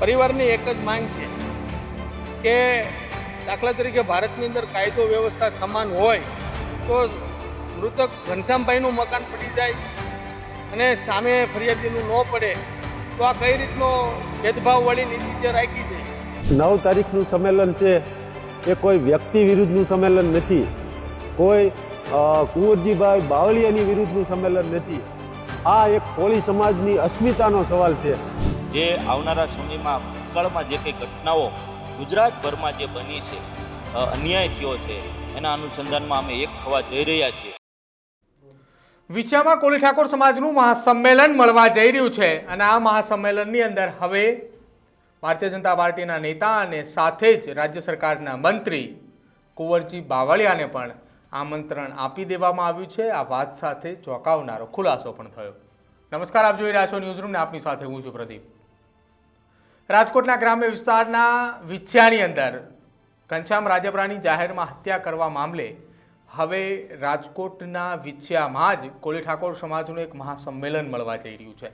પરિવારની એક જ માંગ છે કે દાખલા તરીકે ભારતની અંદર કાયદો વ્યવસ્થા સમાન હોય તો મૃતક ઘનશ્યામભાઈનું મકાન પડી જાય અને સામે ફરિયાદીનું ન પડે, તો આ કઈ રીતનો ભેદભાવવાળી નીતિ જે રાખી છે? નવ તારીખનું સંમેલન છે એ કોઈ વ્યક્તિ વિરુદ્ધનું સંમેલન નથી. કોઈ કુંવરજીભાઈ બાવળિયાની વિરુદ્ધનું સંમેલન નથી. આ એક કોળી સમાજની અસ્મિતાનો સવાલ છે. જે આવનારા સમયમાં ભૂતકાળમાં જે કંઈ ઘટનાઓ ગુજરાતભરમાં જે બની છે અન્યાય થયો છે, એના અનુસંધાનમાં અમે એક થવા જઈ રહ્યા છીએ. વિછામાં કોળી ઠાકોર સમાજનું મહાસંમેલન મળવા જઈ રહ્યું છે અને આ મહાસંમેલનની અંદર હવે ભારતીય જનતા પાર્ટીના નેતા અને સાથે જ રાજ્ય સરકારના મંત્રી કુંવરજી બાવળિયાને પણ આમંત્રણ આપી દેવામાં આવ્યું છે. આ વાત સાથે ચોંકાવનારો ખુલાસો પણ થયો. નમસ્કાર, આપ જોઈ રહ્યા છો ન્યૂઝરૂમને. આપની સાથે હું છું પ્રદીપ. રાજકોટના ગ્રામ્ય વિસ્તારના વિછ્યાની અંદર ઘનશ્યામ રાજપરાની જાહેરમાં હત્યા કરવા મામલે હવે રાજકોટના વિછ્યામાં જ કોળી ઠાકોર સમાજનું એક મહાસંમેલન મળવા જઈ રહ્યું છે.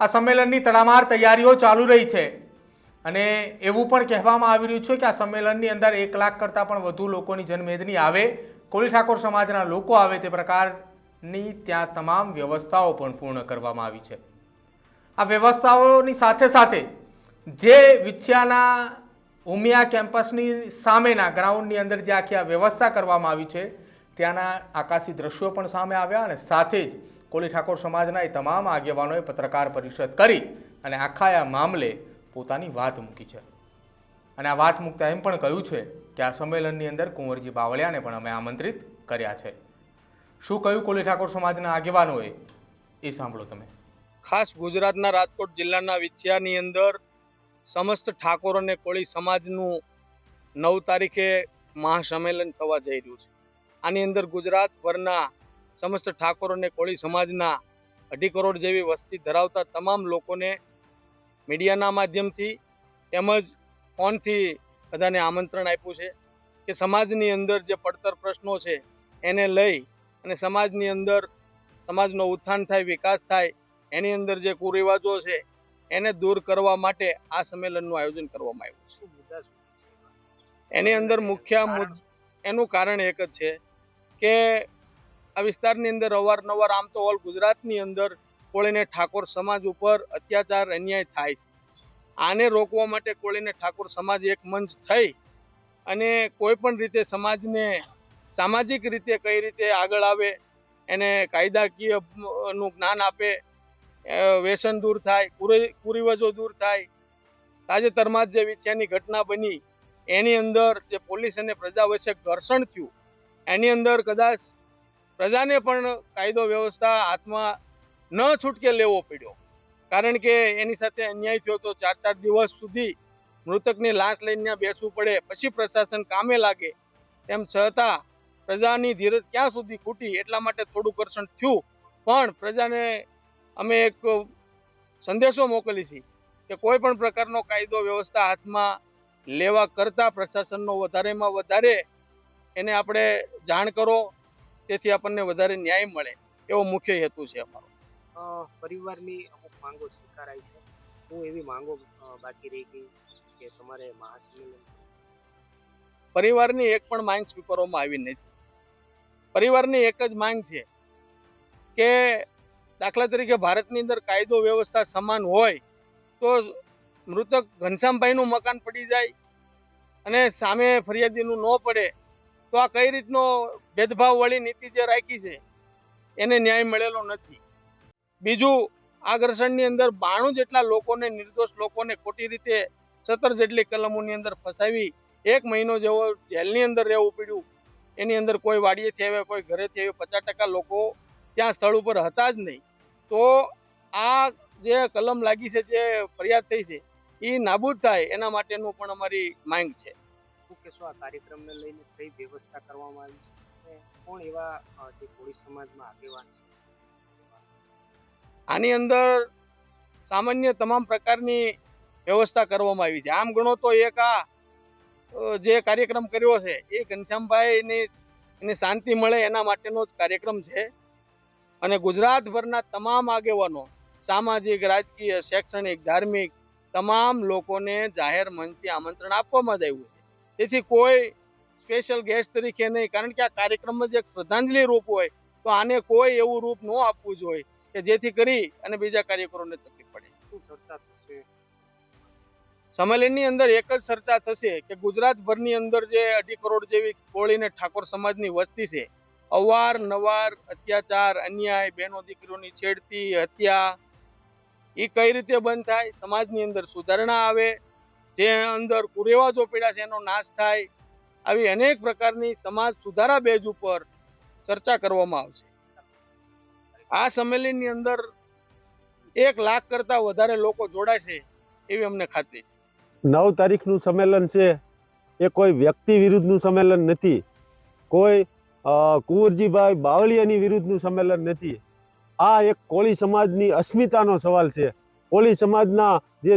આ સંમેલનની તડામાર તૈયારીઓ ચાલુ રહી છે અને એવું પણ કહેવામાં આવી રહ્યું છે કે આ સંમેલનની અંદર એક લાખ કરતાં પણ વધુ લોકોની જનમેદની આવે, કોળી ઠાકોર સમાજના લોકો આવે તે પ્રકારની ત્યાં તમામ વ્યવસ્થાઓ પણ પૂર્ણ કરવામાં આવી છે. આ વ્યવસ્થાઓની સાથે સાથે જે વિછિયાના ઉમિયા કેમ્પસની સામેના ગ્રાઉન્ડની અંદર જે આખી આ વ્યવસ્થા કરવામાં આવી છે, ત્યાંના આકાશી દ્રશ્યો પણ સામે આવ્યા અને સાથે જ કોલી ઠાકોર સમાજના એ તમામ આગેવાનોએ પત્રકાર પરિષદ કરી અને આખા આ મામલે પોતાની વાત મૂકી છે. અને આ વાત મૂકતા એમ પણ કહ્યું છે કે આ સંમેલનની અંદર કુંવરજી બાવળિયાને પણ અમે આમંત્રિત કર્યા છે. શું કહ્યું કોલી ઠાકોર સમાજના આગેવાનોએ? એ સાંભળો તમે. ખાસ ગુજરાતના રાજકોટ જિલ્લાના વિછિયાની અંદર સમસ્ત ઠાકોર અને કોળી સમાજનું નવ તારીખે મહાસંમેલન થવા જઈ રહ્યું છે. આની અંદર ગુજરાતભરના સમસ્ત ઠાકોર અને કોળી સમાજના અઢી કરોડ જેવી વસ્તી ધરાવતા તમામ લોકોને મીડિયાના માધ્યમથી તેમજ ફોનથી બધાને આમંત્રણ આપ્યું છે કે સમાજની અંદર જે પડતર પ્રશ્નો છે એને લઈ અને સમાજની અંદર સમાજનો ઉત્થાન થાય, વિકાસ થાય, એની અંદર જે કુરિવાજો છે એને દૂર કરવા માટે આ સંમેલનનું આયોજન કરવામાં આવ્યું છે. એની અંદર મુખ્ય મુદ્દ- એનું કારણ એક જ છે કે આ વિસ્તારની અંદર અવારનવાર આમ તો ઓલ ગુજરાતની અંદર કોળીને ઠાકોર સમાજ ઉપર અત્યાચાર અન્યાય થાય છે. આને રોકવા માટે કોળીને ઠાકોર સમાજ એક મંચ થઈ અને કોઈ પણ રીતે સમાજને સામાજિક રીતે કઈ રીતે આગળ આવે એને કાયદાકીયનું જ્ઞાન આપે વ્યસન દૂર થાય, કુરી, કુરિવાજો દૂર થાય. તાજેતરમાં જ વિછ્યાની ઘટના બની, એની અંદર જે પોલીસ અને પ્રજા વચ્ચે ઘર્ષણ થયું, એની અંદર કદાચ પ્રજાને પણ કાયદો વ્યવસ્થા હાથમાં ન છૂટકે લેવો પડ્યો. કારણ કે એની સાથે અન્યાય થયો તો ચાર ચાર દિવસ સુધી મૃતકની લાશ લઈને બેસવું પડે, પછી પ્રશાસન કામે લાગે. તેમ છતાં પ્રજાની ધીરજ ક્યાં સુધી ખૂટી, એટલા માટે થોડું ઘર્ષણ થયું. પણ પ્રજાને અમે એક સંદેશો મોકલી છે કે કોઈ પણ પ્રકારનો કાયદો વ્યવસ્થા હાથમાં લેવા કરતાં પ્રશાસનનો વધારેમાં વધારે એને આપણે જાણ કરો તેથી આપણને વધારે ન્યાય મળે એવો મુખ્ય હેતુ છે અમારો. પરિવારની અમુક માંગો સ્વીકારાય છે. હું એવી માંગો બાકી રહી ગઈ કે તમારે મહાસંમેલન પરિવારની એક પણ માંગ સ્વીકારવામાં આવી નથી. પરિવારની એક જ માંગ છે કે દાખલા તરીકે ભારતની અંદર કાયદો વ્યવસ્થા સમાન હોય, તો મૃતક ઘનશ્યામભાઈનું મકાન પડી જાય અને સામે ફરિયાદીનું ન પડે, તો આ કઈ રીતનો ભેદભાવવાળી નીતિ જે રાખી છે, એને ન્યાય મળેલો નથી. બીજું, આ ઘર્ષણની અંદર બાણું જેટલા લોકોને નિર્દોષ લોકોને ખોટી રીતે સત્તર જેટલી કલમોની અંદર ફસાવી, એક મહિનો જેવો જેલની અંદર રહેવું પડ્યું. એની અંદર કોઈ વાડીએથી આવ્યા કોઈ ઘરેથી આવે પચાસ ટકા લોકો ત્યાં સ્થળ ઉપર હતા જ નહીં. તો આ જે કલમ લાગી છે જે ફરિયાદ થઈ છે એ નાબૂદ થાય એના માટેનું પણ અમારી માંગ છે. શું કહેશો આ કાર્યક્રમને લઈને કઈ વ્યવસ્થા કરવામાં આવી છે? કોણ એવા જે કોળી સમાજમાં આગેવાન છે? આની અંદર સામાન્ય તમામ પ્રકારની વ્યવસ્થા કરવામાં આવી છે. આમ ગણો તો એક આ જે કાર્યક્રમ કર્યો છે એ ઘનશ્યામભાઈની એને શાંતિ મળે એના માટેનો જ કાર્યક્રમ છે. અને ગુજરાતભરના તમામ આગેવાનો સામાજિક રાજકીય શૈક્ષણિક ધાર્મિક તમામ લોકોને જાહેર મંચથી આમંત્રણ આપવામાં જ આવ્યું છે. તેથી કોઈ સ્પેશિયલ ગેસ્ટ તરીકે નહીં કારણ કે આ કાર્યક્રમમાં જે એક શ્રદ્ધાંજલિ રૂપ હોય તો આને કોઈ એવું રૂપ ન આપવું જોઈએ કે જેથી કરી અને બીજા કાર્યકરોને તકલીફ પડે. શું ચર્ચા થશે? સંમેલનની અંદર એક જ ચર્ચા થશે કે ગુજરાતભરની અંદર જે અઢી કરોડ જેવી કોળી ને ઠાકોર સમાજની વસ્તી છે અવારનવાર અત્યાચાર, અન્યાય, બહેનો દીકરીઓની છેડતી, હત્યા, એ કઈ રીતે બંધ થાય? સમાજની અંદર સુધારણા આવે, જે અંદર કુરેવાજો પીડા છે એનો નાશ થાય, આવી અનેક પ્રકારની સમાજ સુધારા બેજ ઉપર ચર્ચા કરવામાં આવશે. આ સંમેલનની અંદર એક લાખ કરતા વધારે લોકો જોડાશે એવી અમને ખાતરી છે. નવ તારીખનું સંમેલન છે. એ કોઈ વ્યક્તિ વિરુદ્ધનું સંમેલન નથી. કોઈ કુંવરજીભાઈ બાવળિયાની વિરુદ્ધનું સંમેલન નથી. આ એક કોળી સમાજની અસ્મિતાનો સવાલ છે. કોળી સમાજના જે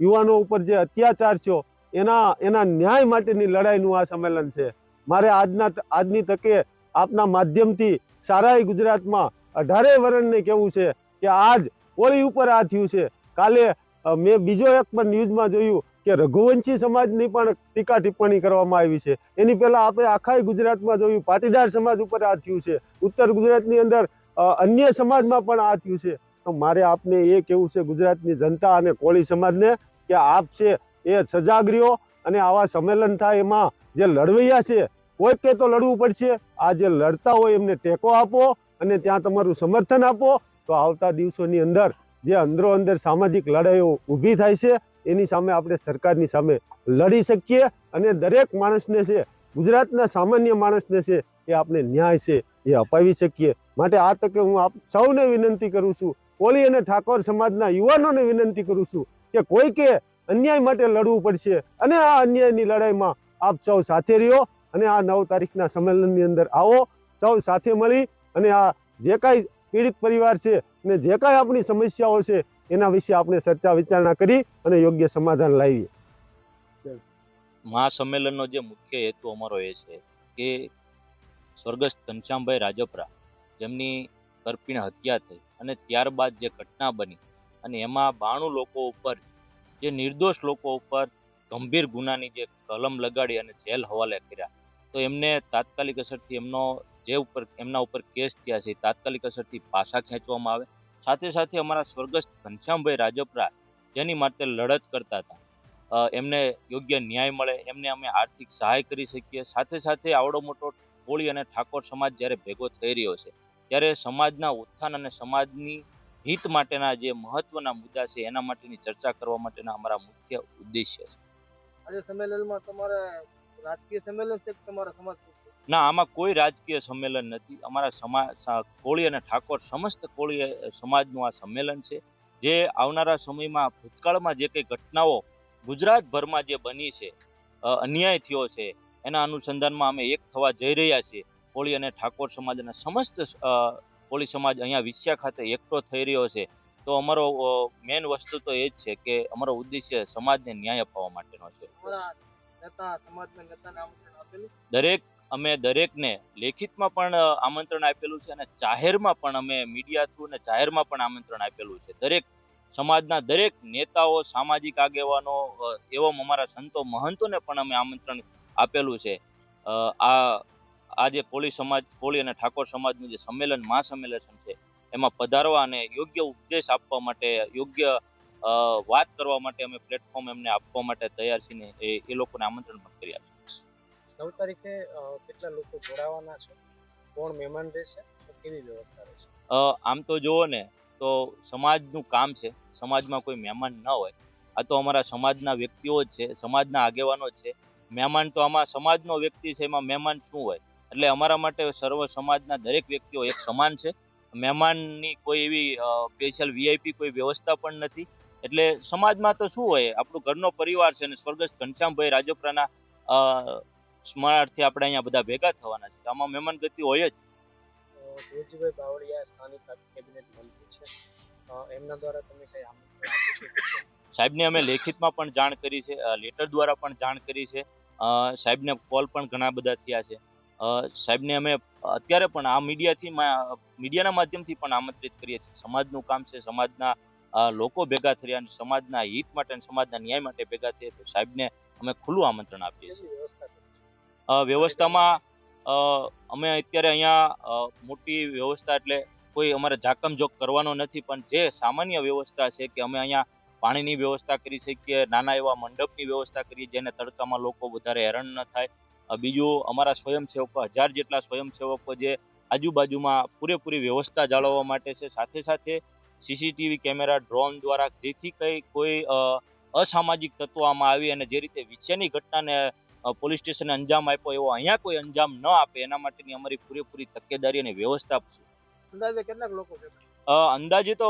યુવાનો ઉપર જે અત્યાચાર થયો, એના એના ન્યાય માટેની લડાઈનું આ સંમેલન છે. મારે આજના, આજની તકે આપના માધ્યમથી સારાય ગુજરાતમાં અઢારે વરણને કહેવું છે કે આજ કોળી ઉપર આ થયું છે. કાલે મેં બીજો એક પણ ન્યૂઝમાં જોયું. કે રઘુવંશી સમાજની પણ ટીકા ટિપ્પણી કરવામાં આવી છે. એની પહેલાં આપણે આખા ગુજરાતમાં જોયું, પાટીદાર સમાજ ઉપર આ થયું છે. ઉત્તર ગુજરાતની અંદર અન્ય સમાજમાં પણ આ થયું છે. તો મારે આપને એ કહેવું છે, ગુજરાતની જનતા અને કોળી સમાજને કે આપ છે એ સજાગ રહ્યો અને આવા સંમેલન થાય એમાં જે લડવૈયા છે, કોઈક કે તો લડવું પડશે. આ જે લડતા હોય એમને ટેકો આપો અને ત્યાં તમારું સમર્થન આપો. તો આવતા દિવસોની અંદર જે અંદરો અંદર સામાજિક લડાઈઓ ઊભી થાય છે એની સામે આપણે સરકારની સામે લડી શકીએ અને દરેક માણસને છે, ગુજરાતના સામાન્ય માણસને છે, એ આપણે ન્યાય છે, એ અપાવી શકીએ. માટે આ તકે હું આપ સૌને વિનંતી કરું છું, કોળી અને ઠાકોર સમાજના યુવાનોને વિનંતી કરું છું કે કોઈકે અન્યાય માટે લડવું પડશે અને આ અન્યાયની લડાઈમાં આપ સૌ સાથે રહ્યો અને આ નવ તારીખના સંમેલનની અંદર આવો, સૌ સાથે મળી અને આ જે કાંઈ પીડિત પરિવાર છે અને જે કાંઈ આપણી સમસ્યાઓ છે એના વિશે આપણે ચર્ચા વિચારણા કરી અને યોગ્ય સમાધાન લાવીએ. મહાસંમેલનનો જે મુખ્ય હેતુ અમારો એ છે કે સ્વર્ગસ્થ ઘનશ્યામભાઈ રાજપરા જેમની કરપીણ હત્યા થઈ અને ત્યારબાદ જે ઘટના બની અને એમાં બાણું લોકો ઉપર, જે નિર્દોષ લોકો ઉપર ગંભીર ગુનાની જે કલમ લગાડી અને જેલ હવાલે કર્યા, તો એમને તાત્કાલિક અસરથી એમનો જે ઉપર, એમના ઉપર કેસ થયા છે તાત્કાલિક અસરથી પાછા ખેંચવામાં આવે સાથે સાથે અમારા સ્વર્ગસ્થ ઘનશ્યામભાઈ રાજપરા જેની માટે લડત કરતા હતા. એમને યોગ્ય ન્યાય મળે, એમને અમે આર્થિક સહાય કરી શકીએ. સાથે સાથે આવડો મોટો કોળી અને ઠાકોર સમાજ જ્યારે ભેગો થઈ રહ્યો છે, ત્યારે સમાજના ઉત્થાન અને સમાજની હિત માટેના જે મહત્વના મુદ્દા છે, એના માટેની ચર્ચા કરવા માટેના અમારા મુખ્ય ઉદ્દેશ્ય છે. આજે સંમેલનમાં તમારે રાજકીય સંમેલન છે તમારા સમાજ? ના આમાં કોઈ રાજકીય સંમેલન નથી. અમારા સમા કોળી અને ઠાકોર સમસ્ત કોળી સમાજનું આ સંમેલન છે જે આવનારા સમયમાં ભૂતકાળમાં જે કંઈ ઘટનાઓ ગુજરાતભરમાં જે બની છે અન્યાય થયો છે એના અનુસંધાનમાં અમે એક થવા જઈ રહ્યા છીએ. કોળી અને ઠાકોર સમાજ અને સમસ્ત કોળી સમાજ અહીંયા વિસ્યા ખાતે એકઠો થઈ રહ્યો છે. તો અમારો મેન વસ્તુ તો એ જ છે કે અમારો ઉદ્દેશ્ય સમાજને ન્યાય અપાવવા માટેનો છે. દરેક અમે દરેકને લેખિતમાં પણ આમંત્રણ આપેલું છે અને જાહેરમાં પણ અમે મીડિયા થ્રુ અને જાહેરમાં પણ આમંત્રણ આપેલું છે. દરેક સમાજના દરેક નેતાઓ સામાજિક આગેવાનો અ, એવમ અમારા સંતો મહંતોને પણ અમે આમંત્રણ આપેલું છે. આ આ જે કોળી સમાજ કોળી અને ઠાકોર સમાજનું જે સંમેલન મહાસંમેલન છે એમાં પધારવા અને યોગ્ય ઉપદેશ આપવા માટે યોગ્ય વાત કરવા માટે અમે પ્લેટફોર્મ એમને આપવા માટે તૈયાર છીએ એ લોકોને આમંત્રણ પણ કર્યા નવ તારીખે કેટલા લોકો જોડાવાના છે? કોણ મહેમાન રહેશે? કેવી વ્યવસ્થા રહેશે? આમ તો જુઓ ને, તો સમાજનું કામ છે. સમાજમાં કોઈ મહેમાન ન હોય. આ તો અમારા સમાજના વ્યક્તિઓ જ છે, સમાજના આગેવાનો જ છે. મહેમાન તો આમાં સમાજનો વ્યક્તિ છે, એમાં મહેમાન શું હોય? એટલે અમારા માટે સર્વ સમાજના દરેક વ્યક્તિઓ એક સમાન છે. મહેમાનની કોઈ એવી સ્પેશિયલ વીઆઈપી કોઈ વ્યવસ્થા પણ નથી. એટલે સમાજમાં તો શું હોય, આપણો ઘરનો પરિવાર છે અને સ્વર્ગસ્થ ઘનશ્યામભાઈ રાજપરાના અ, સ્મરણાર્થે આપણે અહીંયા બધા ભેગા થવાના છે. આમાં મહેમાન ગતિ હોય જ. અ, બાવળિયા સ્થાનિક કેબિનેટ મંત્રી છે. એમના દ્વારા તમે કઈ આમંત્રણ સાહેબને અમે લેખિતમાં પણ જાણ કરી છે લેટર દ્વારા પણ જાણ કરી છે. સાહેબને કોલ પણ ઘણા બધા થયા છે. સાહેબને અમે અત્યારે પણ આ મીડિયાથી મીડિયાના માધ્યમથી પણ આમંત્રિત કરીએ છીએ. સમાજનું કામ છે સમાજના લોકો ભેગા થયા અને સમાજના હિત માટે અને સમાજના ન્યાય માટે ભેગા થયા તો સાહેબને અમે ખુલ્લું આમંત્રણ આપીએ છીએ. વ્યવસ્થામાં અમે અત્યારે અહીંયા મોટી વ્યવસ્થા એટલે કોઈ અમારે જાકમજોક કરવાનો નથી, પણ જે સામાન્ય વ્યવસ્થા છે કે અમે અહીંયા પાણીની વ્યવસ્થા કરી શકીએ, નાના એવા મંડપની વ્યવસ્થા કરીએ, જેને તડકામાં લોકો વધારે હેરાન ન થાય. બીજું અમારા સ્વયંસેવકો, હજાર જેટલા સ્વયંસેવકો જે આજુબાજુમાં પૂરેપૂરી વ્યવસ્થા જાળવવા માટે છે. સાથે સાથે સીસીટીવી કેમેરા, ડ્રોન દ્વારા જેથી કંઈ કોઈ અસામાજિક તત્વો આમાં આવી અને જે રીતે વિશેની ઘટનાને પોલીસ સ્ટેશને અંજામ આપ્યો એવો અહીંયા કોઈ અંજામ ન આપે એના માટેની અમારી પૂરેપૂરી તકેદારી અને વ્યવસ્થા છે. અંદાજે કેટલાક લોકો અંદાજે તો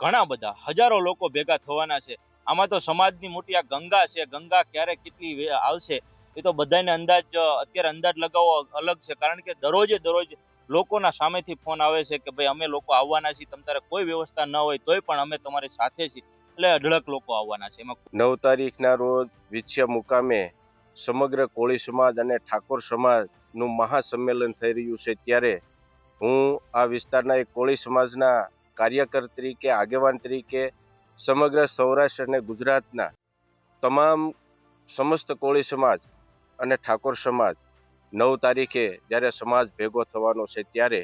ઘણા બધા હજારો લોકો ભેગા થવાના છે. આમાં તો સમાજની મોટી આ ગંગા છે ગંગા ક્યારે કેટલી આવશે એ તો બધાને અંદાજ અત્યારે અંદાજ લગાવવો અલગ છે કારણ કે દરરોજે દરરોજ લોકોના સામેથી ફોન આવે છે કે ભાઈ અમે લોકો આવવાના છીએ તમ તારે કોઈ વ્યવસ્થા ન હોય તોય પણ અમે તમારી સાથે છીએ. એટલે અઢળક લોકો આવવાના છે એમાં નવ તારીખના રોજ વિછિયા મુકામે સમગ્ર કોળી સમાજ અને ઠાકોર સમાજનું મહાસંમેલન થઈ રહ્યું છે ત્યારે હું આ વિસ્તારના એક કોળી સમાજના કાર્યકર તરીકે, આગેવાન તરીકે, સમગ્ર સૌરાષ્ટ્ર અને ગુજરાતના તમામ સમસ્ત કોળી સમાજ અને ઠાકોર સમાજ નવ તારીખે જ્યારે સમાજ ભેગો થવાનો છે ત્યારે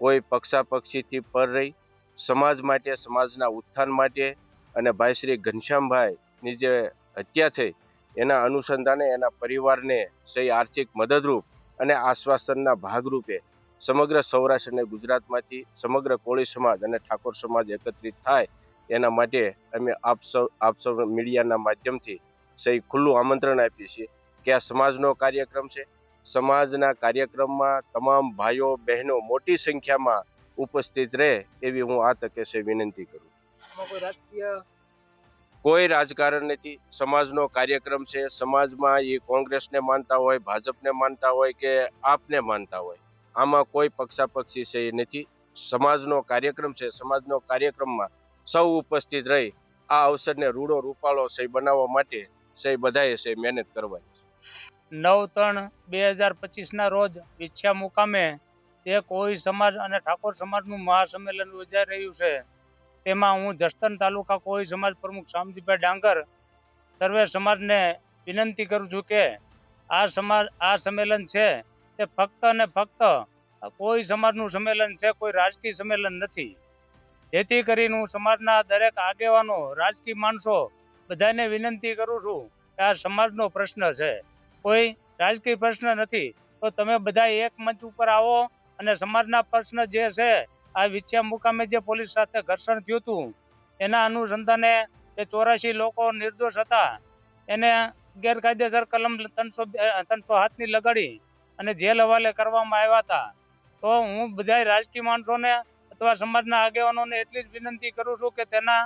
કોઈ પક્ષાપક્ષીથી પર રહી, સમાજ માટે, સમાજના ઉત્થાન માટે અને ભાઈ શ્રી ઘનશ્યામભાઈની જે હત્યા થઈ એના અનુસંધાને એના પરિવારને સહી આર્થિક મદદરૂપ અને આશ્વાસનના ભાગરૂપે સમગ્ર સૌરાષ્ટ્ર અને ગુજરાતમાંથી સમગ્ર કોળી સમાજ અને ઠાકોર સમાજ એકત્રિત થાય એના માટે અમે આપ સૌ આપ સૌ મીડિયાના માધ્યમથી સહી ખુલ્લું આમંત્રણ આપીએ છીએ કે આ સમાજનો કાર્યક્રમ છે. સમાજના કાર્યક્રમમાં તમામ ભાઈઓ, બહેનો મોટી સંખ્યામાં ઉપસ્થિત રહે એવી હું આ તકે છે વિનંતી કરું છું. કોઈ રાજકારણ નથી સમાજનો કાર્યક્રમ છે, સમાજમાં એ કોંગ્રેસને માનતા હોય, ભાજપને માનતા હોય કે આપને માનતા હોય, આમાં કોઈ પક્ષાપક્ષી છે એ નથી. સમાજનો કાર્યક્રમ છે, સમાજનો કાર્યક્રમમાં સૌ ઉપસ્થિત રહી આ અવસરને રૂડો રૂપાળો સહી બનાવવા માટે સહી બધાએ સહી મહેનત કરવાની નવ ત્રણ બે હજાર પચીસના રોજ વિછ્યા મુકામે તે કોઈ સમાજ અને ઠાકોર સમાજનું મહાસંમેલન યોજાઈ રહ્યું છે. તેમાં હું જસ્તન તાલુકા કોઈ સમાજ પ્રમુખ શામજીભાઈ ડાંગર સર્વે સમાજને વિનંતી કરું છું કે આ સમાજ આ સંમેલન છે તે ફક્ત અને ફક્ત કોઈ સમાજનું સંમેલન છે, કોઈ રાજકીય સંમેલન નથી. જેથી કરીને હું સમાજના દરેક આગેવાનો, રાજકીય માણસો બધાને વિનંતી કરું છું કે આ સમાજનો પ્રશ્ન છે. કોઈ રાજકીય પ્રશ્ન નથી, તો તમે બધા એક મંચ ઉપર આવો અને સમાજના પ્રશ્ન જે છે આ વિછ્યા મુકામે જે પોલીસ સાથે ઘર્ષણ થયું હતું, એના અનુસંધાને એ ચોરાશી લોકો નિર્દોષ હતા. એને ગેરકાયદેસર કલમ ત્રણસો ત્રણસો હાથની લગાડી અને જેલ હવાલે કરવામાં આવ્યા હતા. તો હું બધા રાજકીય માણસોને અથવા સમાજના આગેવાનોને એટલી જ વિનંતી કરું છું કે તેના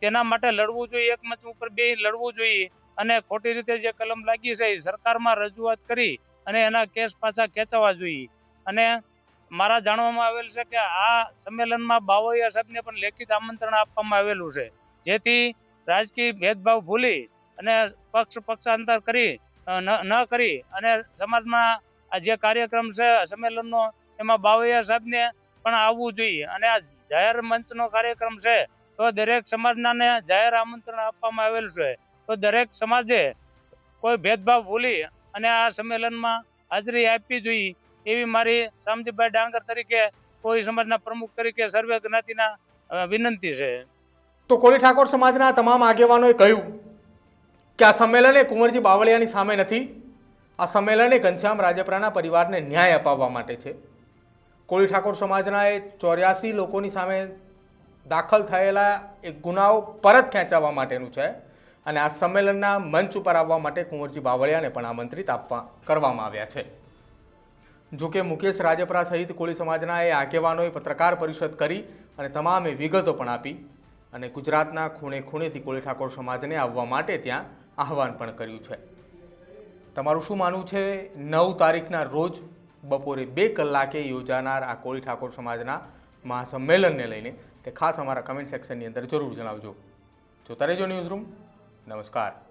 તેના માટે લડવું જોઈએ એક ઉપર બે લડવું જોઈએ અને ખોટી રીતે જે કલમ લાગી છે એ સરકારમાં રજૂઆત કરી અને એના કેસ પાછા ખેંચવા જોઈએ. અને મારા જાણવામાં આવેલ છે કે આ સંમેલનમાં બાવૈયા સાહેબને પણ લેખિત આમંત્રણ આપવામાં આવેલું છે. જેથી રાજકીય ભેદભાવ ભૂલી અને પક્ષ પક્ષાંતર કરી ન કરી અને સમાજમાં આ જે કાર્યક્રમ છે સંમેલનનો, એમાં બાવૈયા સાહેબને પણ આવવું જોઈએ. અને આ જાહેર મંચનો કાર્યક્રમ છે, તો દરેક સમાજનાને જાહેર આમંત્રણ આપવામાં આવેલું છે. તો દરેક સમાજે કોઈ ભેદભાવ ભૂલી અને આ સંમેલનમાં હાજરી આપવી જોઈએ. એવી મારી રામજીભાઈ ડાંગર તરીકે કોઈ સમાજના પ્રમુખ તરીકે સર્વે જ્ઞાતિના વિનંતી છે. તો કોળી ઠાકોર સમાજના તમામ આગેવાનોએ કહ્યું કે આ સંમેલન એ કુંવરજી બાવળિયાની સામે નથી, આ સંમેલન એ ઘનશ્યામ રાજપરાના પરિવારને ન્યાય અપાવવા માટે છે. કોળી ઠાકોર સમાજના એ ચોર્યાસી લોકોની સામે દાખલ થયેલા એ ગુનાઓ પરત ખેંચાવવા માટેનું છે અને આ સંમેલનના મંચ ઉપર આવવા માટે કુંવરજી બાવળિયાને પણ આમંત્રિત આપવા, કરવામાં આવ્યા છે. જોકે મુકેશ રાજપરા સહિત કોળી સમાજના એ આગેવાનોએ પત્રકાર પરિષદ કરી અને તમામે વિગતો પણ આપી અને ગુજરાતના ખૂણે ખૂણેથી કોળી ઠાકોર સમાજને આવવા માટે ત્યાં આહવાન પણ કર્યું છે. તમારું શું માનવું છે? નવ તારીખના રોજ બપોરે બે કલાકે યોજાનાર આ કોળી ઠાકોર સમાજના મહાસંમેલનને લઈને તે ખાસ અમારા કમેન્ટ સેક્શનની અંદર જરૂર જણાવજો. જોતા રહેજો ન્યૂઝ રૂમ નમસ્કાર.